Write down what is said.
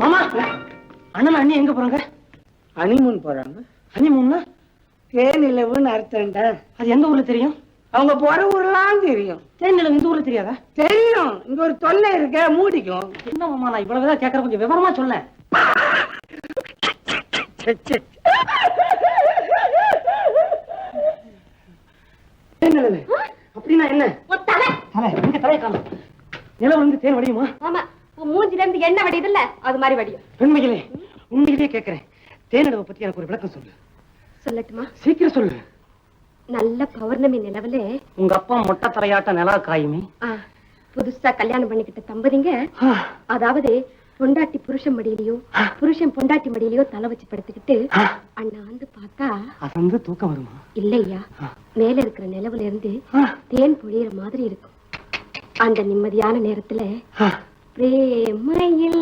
மாமா அண்ணன் அண்ணி எங்க போறாங்க? ஹனிமூன் போறாங்க. ஹனிமூன்னா தேனிலவுன்னு அர்த்தம்டா. அது எந்த ஊர்ல தெரியும்? அவங்க போற ஊர்லாம் தெரியும். தேனில இந்த ஊர்ல தெரியாதா? தெரியும். இங்க ஒரு தொல்லை இருக்க மூடிக்கும். என்ன மாமா நான் இவ்வளவுதான் கேட்கறேன் கொஞ்சம் விவரமா சொல்ல தேனிலவு அப்படின்னா என்ன? தலை. தலை. எங்க தலையை காணும். நிலவு வந்து தேன் வடியுமா? ஆமா. மூஞ்சில இருந்து எண்ணெய் வடியுதுல்ல? அது மாதிரி வடியும். பெண்மையிலே உண்மையிலேயே கேட்கிறேன். தேனிலவை பத்தி எனக்கு ஒரு விளக்கம் சொல்லு. சொல்லட்டுமா? சீக்கிரம் சொல்லு. நல்ல பௌர்ணமி நிலவுல. உங்க அப்பா மொட்டை தலையாட்ட நிலா காயுமே. புதுசா கல்யாணம் பண்ணிக்கிட்ட தம்பதிங்க. அதாவது பொண்டாட்டி புருஷன் மடியிலயோ புருஷன் பொண்டாட்டி மடியிலயோ தலை வச்சு படுத்துக்கிட்டு அண்ணா வந்து பார்த்தா அது வந்து தூக்கம் வருமா? இல்லையா? மேல இருக்கிற நிலவுல இருந்து. தேன் பொழியிற மாதிரி இருக்கும். அந்த நிம்மதியான நேரத்துல ஆ. பிரேமையில்